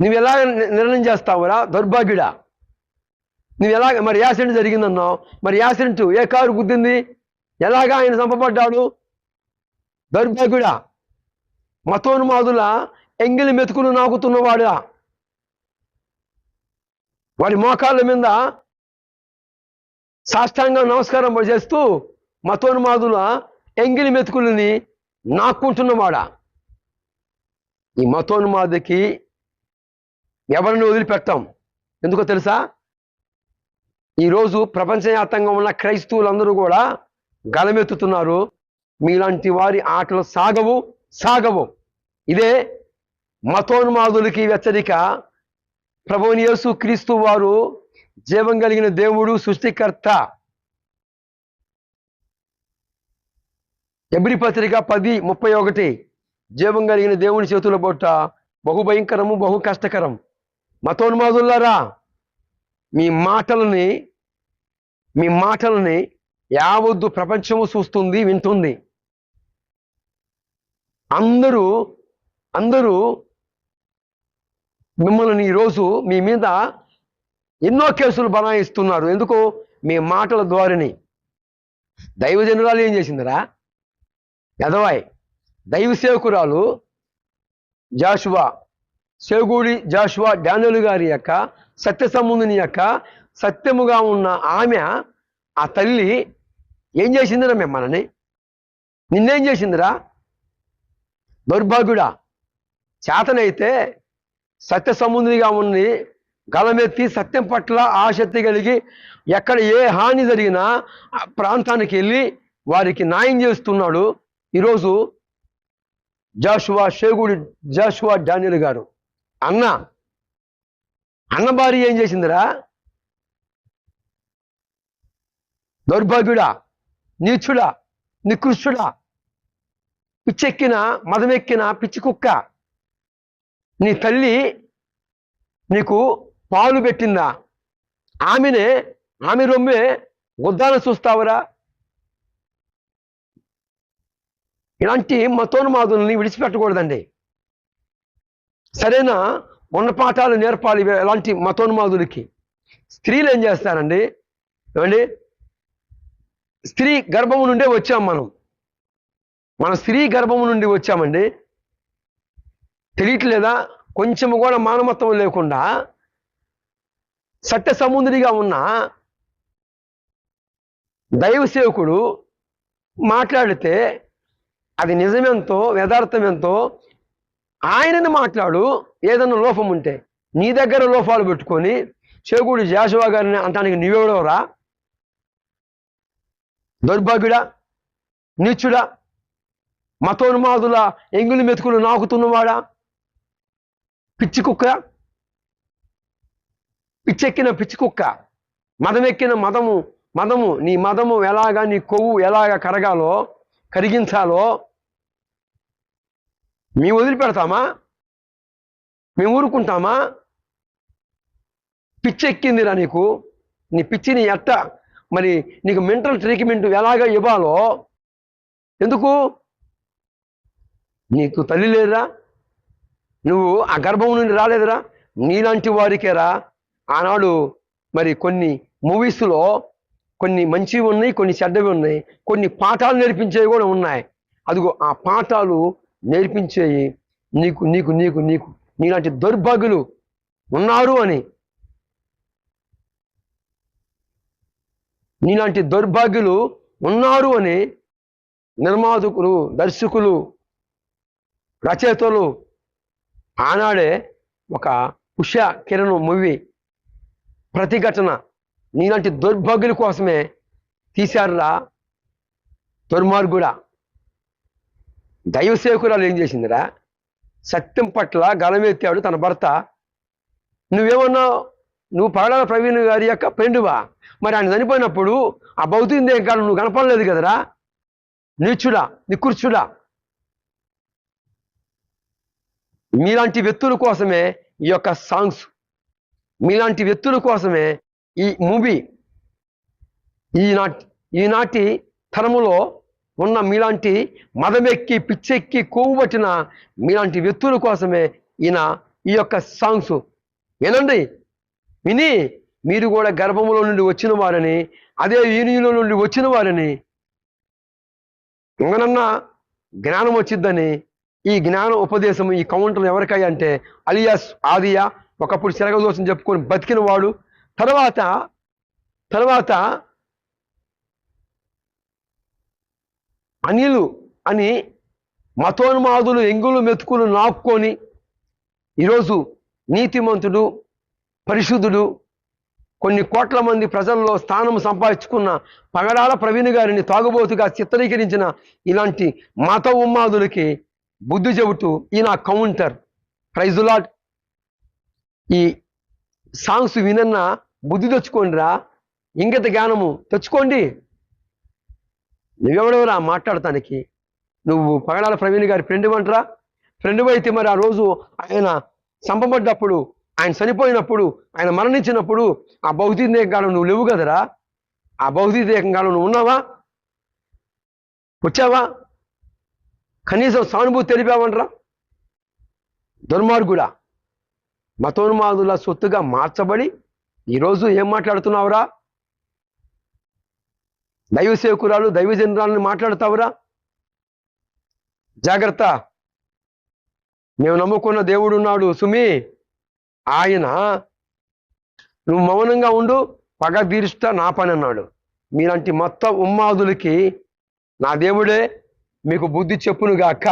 నువ్వు ఎలా నిర్ణయం చేస్తావురా దౌర్భాగ్యుడా. నువ్వు ఎలా మరి యాక్సిడెంట్ జరిగిందన్నావు? మరి యాక్సిడెంట్ ఏ కారు గుద్దింది? ఎలాగా ఆయన చంపబడ్డాడు? దౌర్భాగ్యుడా. మతోన్మాదుల ఎంగిలి మెతుకులు నాకుతున్నవాడా వాడి మోకాళ్ళ మీద సాష్టాంగం నమస్కారం చేస్తూ మతోన్మాదుల ఎంగిలి మెతుకులని నాక్కుంటున్నవాడా? ఈ మతోన్మాదికి ఎవరిని వదిలిపెట్టాం ఎందుకో తెలుసా? ఈరోజు ప్రపంచవ్యాప్తంగా ఉన్న క్రైస్తవులందరూ కూడా గలమెత్తుతున్నారు. మీలాంటి వారి ఆటలు సాగవు సాగవు. ఇదే మతోన్మాదులకి హెచ్చరిక ప్రభువుని యేసు క్రీస్తు వారు జీవం కలిగిన దేవుడు సృష్టికర్త. ఎబ్రి పత్రిక పది ముప్పై ఒకటి. జీవం కలిగిన దేవుని చేతుల బొట్ట బహు భయంకరము బహు కష్టకరం. మతోన్మాదులారా మీ మాటలని మీ మాటలని యావద్దు ప్రపంచము చూస్తుంది వింటుంది. అందరూ అందరూ మిమ్మల్ని ఈరోజు మీ మీద ఎన్నో కేసులు బనాయిస్తున్నారు. ఎందుకు? మీ మాటల ద్వారాని. దైవజనురాలు ఏం చేసిందిరా? ఎదవాయ్ దైవ సేవకురాలు జాషువా సేగూడి జాషువా డానియలు గారి యొక్క సత్య సంబంధుని యొక్క సత్యముగా ఉన్న ఆమె ఆ తల్లి ఏం చేసిందిరా మేము మనని నిన్నేం చేసిందిరా? దౌర్భాగ్యుడా చేతనైతే సత్య సంబంధిగా ఉండి గలమెత్తి సత్యం పట్ల ఆసక్తి కలిగి ఎక్కడ ఏ హాని జరిగినా ఆ ప్రాంతానికి వెళ్ళి వారికి న్యాయం చేస్తున్నాడు ఈరోజు జాషువా షేగుడి జాషువా డానియల్ గారు. అన్న. అన్న భార్య ఏం చేసిందిరా? దౌర్భాగ్యుడా నీచుడా నికృష్టుడా. పిచ్చెక్కిన మదమెక్కిన పిచ్చి కుక్క. నీ తల్లి నీకు పాలు పెట్టిందా? ఆమెనే ఆమె రొమ్మే ఉద్దాన చూస్తావురా. ఇలాంటి మతోన్మాదుల్ని విడిచిపెట్టకూడదండి. సరైన? గుణపాఠాలు నేర్పాలి ఎలాంటి మతోన్మాదులకి. స్త్రీలు ఏం చేస్తారండి? ఏమండి? స్త్రీ గర్భము నుండే వచ్చాం మనం. మన స్త్రీ గర్భము నుండి వచ్చామండి. తెలియట్లేదా? కొంచెము కూడా మానవత్వం లేకుండా సత్య సముద్రిగా ఉన్న దైవ సేవకుడు మాట్లాడితే అది నిజమెంతో యథార్థమెంతో ఆయనని మాట్లాడు ఏదన్నా లోపం ఉంటే. నీ దగ్గర లోపాలు పెట్టుకొని చేకూడి జాషువా గారిని అంటానికి నీవెవడవరా? దౌర్భాగ్యుడా నీచుడా మతోన్మాదుల ఎంగులు మెతుకులు నాకుతున్నవాడా? పిచ్చి కుక్క? పిచ్చెక్కిన పిచ్చి కుక్క. మదమెక్కిన మదము మదము నీ మదము ఎలాగా నీ కొవ్వు ఎలాగా కరగాలో కరిగించాలో మేము వదిలిపెడతామా? మేము ఊరుకుంటామా? పిచ్చెక్కిందిరా నీకు. నీ పిచ్చిని ఎట్ట? మరి నీకు మెంటల్ ట్రీట్మెంట్ ఎలాగ ఇవ్వాలో? ఎందుకు? నీకు తల్లి లేదురా. నువ్వు ఆ గర్భం నుండి రాలేదురా. నీలాంటి వారికేరా. ఆనాడు మరి కొన్ని మూవీస్లో కొన్ని మంచివి ఉన్నాయి కొన్ని చెడ్డవి ఉన్నాయి. కొన్ని పాఠాలు నేర్పించేవి కూడా ఉన్నాయి. అదిగో ఆ పాఠాలు నేర్పించేయి నీకు నీకు నీకు నీకు నీలాంటి దౌర్భాగ్యులు ఉన్నారు అని. నీలాంటి దౌర్భాగ్యులు ఉన్నారు అని నిర్మాతకులు దర్శకులు రచయితలు ఆనాడే ఒక ఉష కిరణ్ మూవీ ప్రతిఘటన నీలాంటి దౌర్భాగ్యుల కోసమే తీశారురా దుర్మార్గుడా. దైవ సేవకురాలు ఏం చేసిందిరా? సత్యం పట్ల గలమెత్తాడు తన భర్త. నువ్వేమన్నావు? నువ్వు పగడాల ప్రవీణ్ గారి యొక్క ఫ్రెండువా? మరి ఆయన చనిపోయినప్పుడు ఆ భౌతిక ఏం కాదు నువ్వు కనపడలేదు కదరా? నీచుడా నికృష్టుడా? మీలాంటి వ్యక్తుల కోసమే ఈ యొక్క సాంగ్స్. మీలాంటి వ్యక్తుల కోసమే ఈ మూవీ. ఈనాటి ఈనాటి తరములో ఉన్న మీలాంటి మదమెక్కి పిచ్చెక్కి కొవ్వు పట్టిన మీలాంటి వ్యక్తుల కోసమే ఈయన ఈ యొక్క సాంగ్స్. వినండి విని మీరు కూడా గర్భములో నుండి వచ్చిన వారని అదే యూనియన్లో నుండి వచ్చిన వారని ఇంకనన్నా జ్ఞానం వచ్చిద్దని ఈ జ్ఞాన ఉపదేశం ఈ కౌంటర్ ఎవరికై అంటే అలియాస్ ఆదియా. ఒకప్పుడు శరగదోషం చెప్పుకొని బతికిన వాడు తర్వాత తర్వాత అనిలు అని మతోన్మాదులు ఎంగులు మెతుకులు నాపుకొని ఈరోజు నీతిమంతుడు పరిశుద్ధుడు కొన్ని కోట్ల మంది ప్రజల్లో స్థానం సంపాదించుకున్న పగడాల ప్రవీణ్ గారిని తాగుబోతుగా చిత్రీకరించిన ఇలాంటి మత ఉమ్మాదులకి బుద్ధి చెబుతూ ఈయన కౌంటర్. ప్రైజులాట్ ఈ సాంగ్స్ వినన్న బుద్ధి తెచ్చుకోండిరా. ఇంగిత జ్ఞానము తెచ్చుకోండి. నువ్వెవడెవరా మాట్లాడటానికి. నువ్వు పగడాల ప్రవీణ్ గారి ఫ్రెండ్ అంటరా ఫ్రెండ్ అయితే మరి ఆ రోజు ఆయన చంపబడ్డప్పుడు ఆయన చనిపోయినప్పుడు ఆయన మరణించినప్పుడు ఆ భౌతిక నువ్వు లేవు కదరా? ఆ భౌతిక నువ్వు ఉన్నావా? వచ్చావా? కనీసం సానుభూతి తెలిపావంటరా? దుర్మార్గుడా మతోన్మాదుల సొత్తుగా మార్చబడి ఈరోజు ఏం మాట్లాడుతున్నావురా? దైవ సేవకురాలు దైవజనురాలను మాట్లాడతావురా? జాగ్రత్త. మేము నమ్ముకున్న దేవుడు ఉన్నాడు సుమి. ఆయన నువ్వు మౌనంగా ఉండు పగ తీరుస్తా నా పని అన్నాడు. మీలాంటి మొత్తం ఉమ్మాదులకి నా దేవుడే మీకు బుద్ధి చెప్పునుగాక.